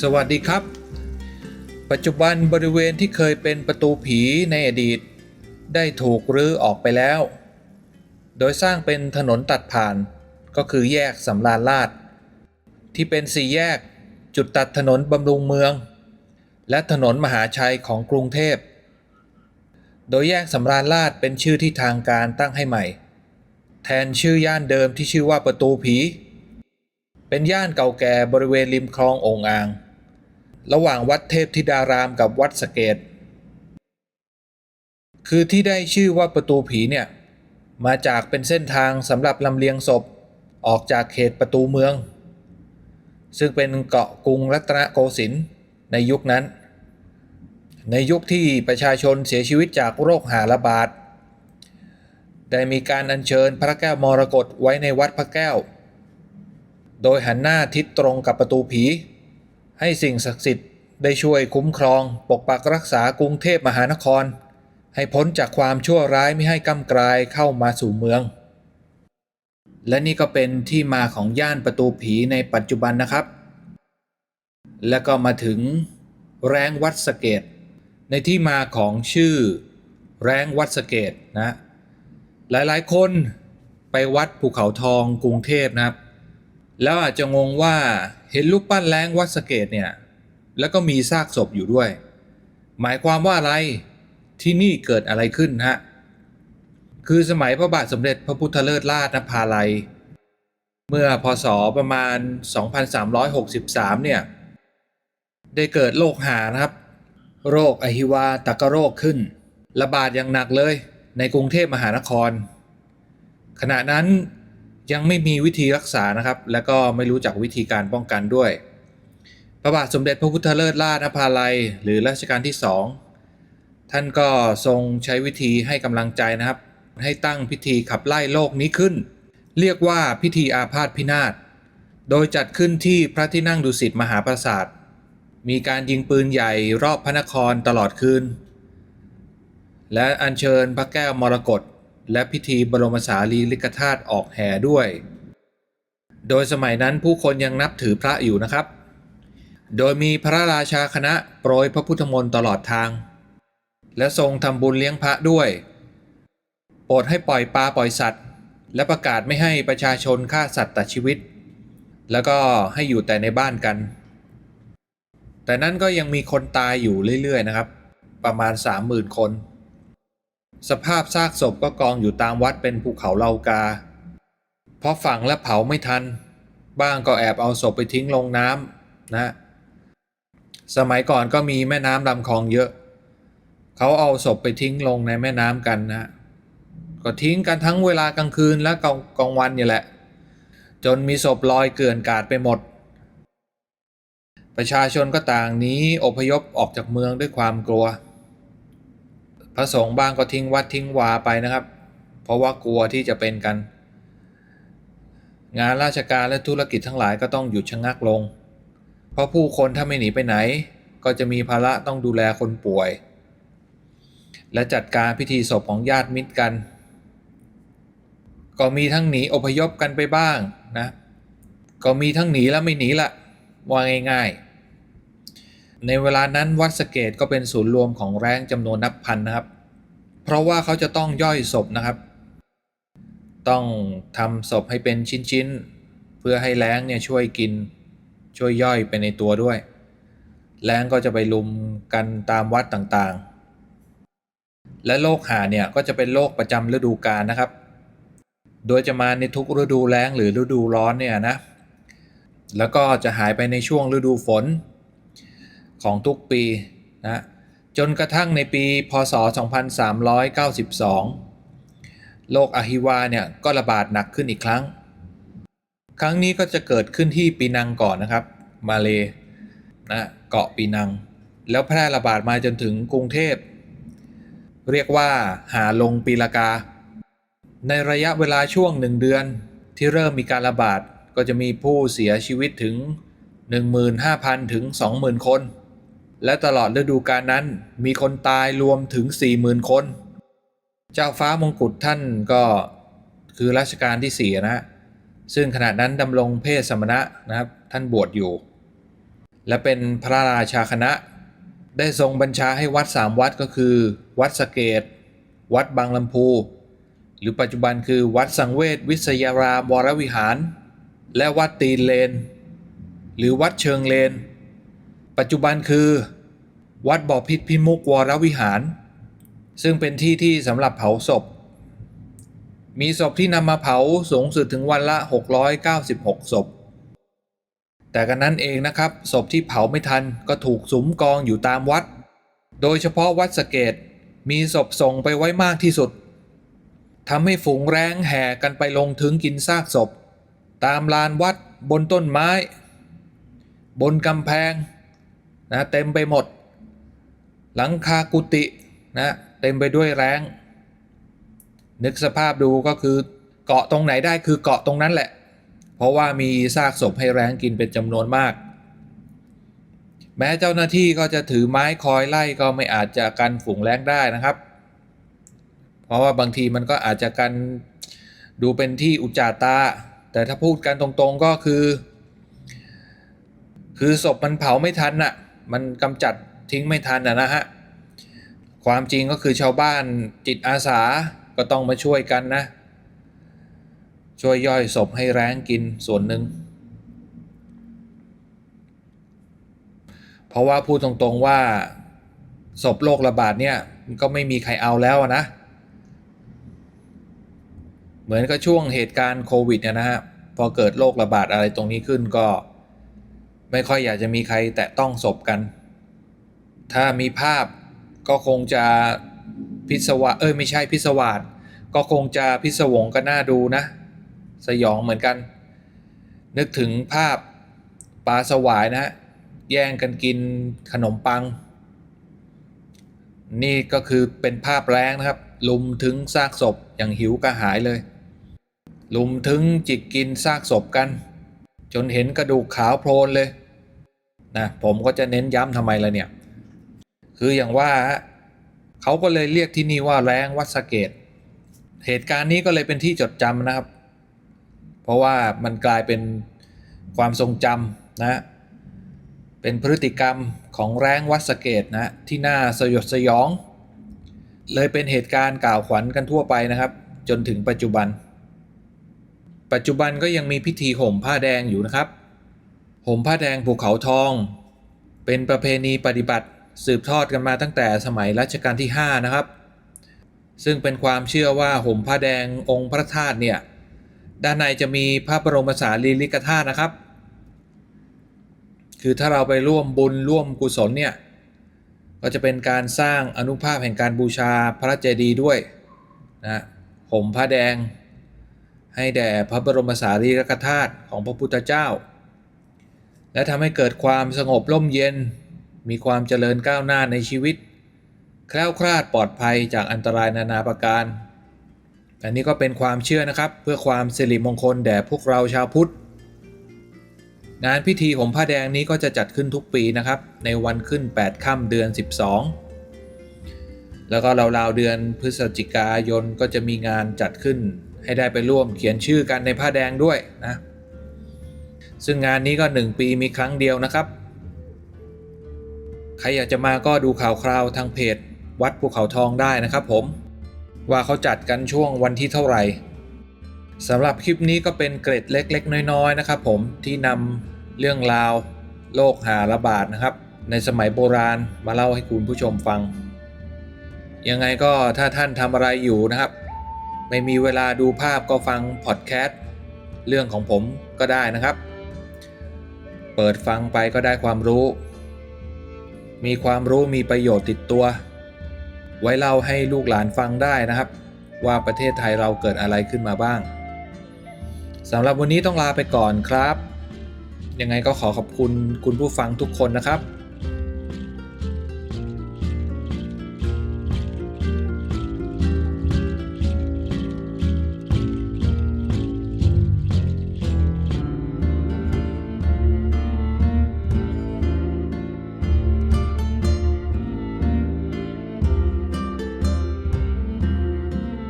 สวัสดีครับ ปัจจุบันบริเวณที่เคยเป็นประตูผีในอดีต ได้ถูกรื้อออกไปแล้ว โดยสร้างเป็นถนนตัดผ่านก็คือแยกสำราญราชที่เป็นสี่แยกจุดตัดถนนบำรุงเมือง และถนนมหาชัยของกรุงเทพ โดยแยกสำราญราชเป็นชื่อที่ทางการตั้งให้ใหม่ แทนชื่อย่านเดิมที่ชื่อว่าประตูผี เป็นย่านเก่าแก่บริเวณริมคลององอ่าง ระหว่างวัดเทพธิดารามกับวัดสเกต คือที่ได้ชื่อว่าประตูผีเนี่ย มาจากเป็นเส้นทางสำหรับลำเลียงศพออกจากเขตประตูเมือง ซึ่งเป็นเกาะกรุงรัตนโกสินทร์ในยุคนั้น ในยุคที่ประชาชนเสียชีวิตจากโรคหาระบาดได้มีการอัญเชิญพระแก้วมรกตไว้ในวัดพระแก้ว โดยหันหน้าทิศตรงกับประตูผี ให้สิ่งศักดิ์สิทธิ์ได้ช่วยคุ้มครอง ปกปักรักษากรุงเทพมหานคร ให้พ้นจากความชั่วร้ายไม่ให้กำกลายเข้ามาสู่เมือง และนี่ก็เป็นที่มาของย่านประตูผีในปัจจุบันนะครับ แล้วก็มาถึงแรงวัดสะเกต ในที่มาของชื่อแรงวัดสะเกตนะ หลายๆ คนไปวัดภูเขาทองกรุงเทพนะครับ แล้วอาจจะงงว่าเห็นรูปปั้นแรงวัดสเกตเนี่ย แล้วก็มีซากศพอยู่ด้วย หมายความว่าอะไรที่นี่เกิดอะไรขึ้นฮะ คือสมัยพระบาทสมเด็จพระพุทธเลิศราชนภาลัย เมื่อพศประมาณ 2363 เนี่ย ได้เกิดโรคหานะครับ โรคอหิวาตกโรคขึ้น ระบาดอย่างหนักเลยในกรุงเทพมหานคร ขณะนั้น ยังไม่มีวิธีรักษานะครับ และก็ไม่รู้จักวิธีการป้องกันด้วย พระบาทสมเด็จพระพุทธเลิศราชนภาลัย หรือรัชกาลที่สองท่านก็ทรงใช้วิธีให้กำลังใจนะครับ ให้ตั้งพิธีขับไล่โรคนี้ขึ้น เรียกว่าพิธีอาพาธพินาศโดยจัดขึ้นที่พระที่นั่งดุสิตมหาปราสาท มีการยิงปืนใหญ่รอบพระนครตลอดคืน และอัญเชิญพระแก้วมรกต และพิธีบรมสารีริกธาตุออกแห่ด้วย โดยสมัยนั้นผู้คนยังนับถือพระอยู่นะครับ โดยมีพระราชาคณะโปรยพระพุทธมนต์ตลอดทาง และทรงทำบุญเลี้ยงพระด้วย โปรดให้ปล่อยปลาปล่อยสัตว์ และประกาศไม่ให้ประชาชนฆ่าสัตว์ตัดชีวิต แล้วก็ให้อยู่แต่ในบ้านกัน แต่นั้นก็ยังมีคนตายอยู่เรื่อยๆนะครับ ประมาณ 30,000 คน สภาพซากศพก็กองอยู่ตามวัดเป็นภูเขาเลากา เพราะฝังและเผาไม่ทัน บ้างก็แอบเอาศพไปทิ้งลงน้ำนะ สมัยก่อนก็มีแม่น้ำลำคลองเยอะ เขาเอาศพไปทิ้งลงในแม่น้ำกันนะ ก็ทิ้งกันทั้งเวลากลางคืนและกลางกลางวันนี่แหละ จนมีศพลอยเกลื่อนกาดไปหมด ประชาชนก็ต่างหนี้อพยพออกจากเมืองด้วยความกลัว พระสงฆ์บ้างก็ทิ้งวัดทิ้งวาไปนะครับ เพราะว่ากลัวที่จะเป็นกัน งานราชการและธุรกิจทั้งหลายก็ต้องหยุดชะงักลง เพราะผู้คนถ้าไม่หนีไปไหน ก็จะมีภาระต้องดูแลคนป่วย และจัดการพิธีศพของญาติมิตรกัน ก็มีทั้งหนีอพยพกันไปบ้างนะ ก็มีทั้งหนีและไม่หนีละว่าง่ายๆ ในเวลานั้นวัดสเกตก็เป็นศูนย์รวมของแรงจำนวนนับพันนะครับ เพราะว่าเขาจะต้องย่อยศพนะครับ ต้องทำศพให้เป็นชิ้นๆ เพื่อให้แรงเนี่ยช่วยกินช่วยย่อยไปในตัวด้วย แรงก็จะไปลุมกันตามวัดต่างๆ และโรคหาเนี่ยก็จะเป็นโรคประจำฤดูกาลนะครับ โดยจะมาในทุกฤดูแล้งหรือฤดูร้อนเนี่ยนะ แล้วก็จะหายไปในช่วงฤดูฝน ของทุกปีนะจนกระทั่งในปีพศ 2392 โรคอหิวาเนี่ยก็ระบาดหนักขึ้นอีกครั้ง ครั้งนี้ก็จะเกิดขึ้นที่ปีนังก่อนนะครับ มาเลนะเกาะปีนัง แล้วแพร่ระบาดมาจนถึงกรุงเทพ เรียกว่าหาลงปีละกา ในระยะเวลาช่วงหนึ่งเดือนที่เริ่มมีการระบาดก็จะมีผู้เสียชีวิตถึง 15,000 ถึง 20,000 คน และตลอดฤดูกาลนั้นมีคนตายรวมถึง 40,000 คน เจ้าฟ้ามงกุฎท่านก็คือรัชกาลที่ 4 นะฮะ ซึ่งขณะนั้นดำรงเพศสมณะนะครับ ท่านบวชอยู่ และเป็นพระราชาคณะ ได้ทรงบัญชาให้วัดสามวัดก็คือ วัดสเกต วัดบางลำพู หรือปัจจุบันคือวัดสังเวชวิทยารามวรวิหาร และวัดตีนเลน หรือวัดเชิงเลน ปัจจุบันคือ วัดบ่อพิษพิมุกวรวิหาร ซึ่งเป็นที่ที่สำหรับเผาศพ มีศพที่นำมาเผาสูงสุดถึงวันละ 696 ศพ แต่กันนั้นเองนะครับ ศพที่เผาไม่ทันก็ถูกสุมกองอยู่ตามวัด โดยเฉพาะวัดสเกตมีศพส่งไปไว้มากที่สุดทำให้ฝูงแรงแห่กันไปลงถึงกินซากศพ ตามลานวัดบนต้นไม้ บนกำแพงนะเต็มไปหมด หลังคากุฏินะเต็มไปด้วยแรงนึกสภาพดูก็คือเกาะตรงไหนได้คือเกาะตรงนั้นแหละ เพราะว่ามีซากศพให้แรงกินเป็นจำนวนมาก แม้เจ้าหน้าที่ก็จะถือไม้คอยไล่ก็ไม่อาจจะกันฝูงแรงได้นะครับ เพราะว่าบางทีมันก็อาจจะกันดูเป็นที่อุจจาตา แต่ถ้าพูดกันตรงๆก็คือ คือศพมันเผาไม่ทันน่ะ มันกำจัด ทิ้งไม่ทันนะนะฮะ ความจริงก็คือชาวบ้านจิตอาสาก็ต้องมาช่วยกันนะ ช่วยย่อยศพให้แรงกินส่วนหนึ่ง เพราะว่าพูดตรงๆว่าศพโรคระบาดเนี่ยก็ไม่มีใครเอาแล้วนะ เหมือนกับช่วงเหตุการณ์โควิดเนี่ยนะฮะ พอเกิดโรคระบาดอะไรตรงนี้ขึ้นก็ ไม่ค่อยอยากจะมีใครแตะต้องศพกัน ถ้ามีภาพก็คงจะพิศวาเอ้ยไม่ใช่พิศวาสก็คงจะพิศวงกันน่าดูนะ สยองเหมือนกัน นึกถึงภาพปลาสวายนะฮะแย่งกันกินขนมปัง นี่ก็คือเป็นภาพแรงนะครับ ลุมถึงซากศพอย่างหิวกระหายเลย ลุมถึงจิกกินซากศพกัน จนเห็นกระดูกขาวโพลนเลยนะผมก็จะเน้นย้ำทำไมล่ะเนี่ย คืออย่างว่าฮะเขาก็เลยเรียกที่นี่ว่าแรงวัดสะเกต เหตุการณ์นี้ก็เลยเป็นที่จดจำนะครับ เพราะว่ามันกลายเป็นความทรงจำนะ เป็นพฤติกรรมของแรงวัดสะเกตนะที่น่าสยดสยอง เลยเป็นเหตุการณ์กล่าวขวัญกันทั่วไปนะครับ จนถึงปัจจุบัน ปัจจุบันก็ยังมีพิธีห่มผ้าแดงอยู่นะครับ ห่มผ้าแดงภูเขาทอง เป็นประเพณีปฏิบัติ สืบทอดกันมาตั้งแต่สมัยรัชกาลที่ 5 นะครับ ซึ่งเป็นความเชื่อว่าห่มผ้าแดงองค์พระธาตุเนี่ย ด้านในจะมีพระบรมสารีริกธาตุนะครับ คือถ้าเราไปร่วมบุญร่วมกุศลเนี่ย ก็จะเป็นการสร้างอนุภาพแห่งการบูชาพระเจดีย์ด้วยนะห่มผ้าแดง ให้แด่พระบรมสารีริกธาตุของพระพุทธเจ้า และทำให้เกิดความสงบร่มเย็น มีความเจริญก้าวหน้าในชีวิต แคล้วคลาดปลอดภัยจากอันตรายนานาประการ อันนี้ก็เป็นความเชื่อนะครับ เพื่อความสิริมงคลแด่พวกเราชาวพุทธ งานพิธีห่มผ้าแดงนี้ก็จะจัดขึ้นทุกปีนะครับ ในวันขึ้น 8 ค่ำเดือน 12 แล้วก็ราวๆเดือนพฤศจิกายนก็จะมีงานจัดขึ้น ให้ได้ไปร่วมเขียนชื่อกันในผ้าแดงด้วยนะ ซึ่งงานนี้ก็ 1 ปีมีครั้งเดียวนะครับ ใครอยากจะมาก็ดูข่าวคราวทางเพจ วัดภูเขาทองได้นะครับผม ว่าเขาจัดกันช่วงวันที่เท่าไหร่สำหรับคลิปนี้ก็เป็นเกร็ดเล็กๆ น้อยๆนะครับผมที่นำเรื่องราวโรคหาระบาดนะครับ ในสมัยโบราณมาเล่าให้คุณผู้ชมฟัง ยังไงก็ถ้าท่านทำอะไรอยู่นะครับ ไม่มีเวลาดูภาพก็ฟังพอดแคสต์เรื่องของผมก็ได้นะครับ เปิดฟังไปก็ได้ความรู้ มีความรู้มีประโยชน์ติดตัว ไว้เล่าให้ลูกหลานฟังได้นะครับ ว่าประเทศไทยเราเกิดอะไรขึ้นมาบ้างสำหรับวันนี้ต้องลาไปก่อนครับ ยังไงก็ขอขอบคุณคุณผู้ฟังทุกคนนะครับ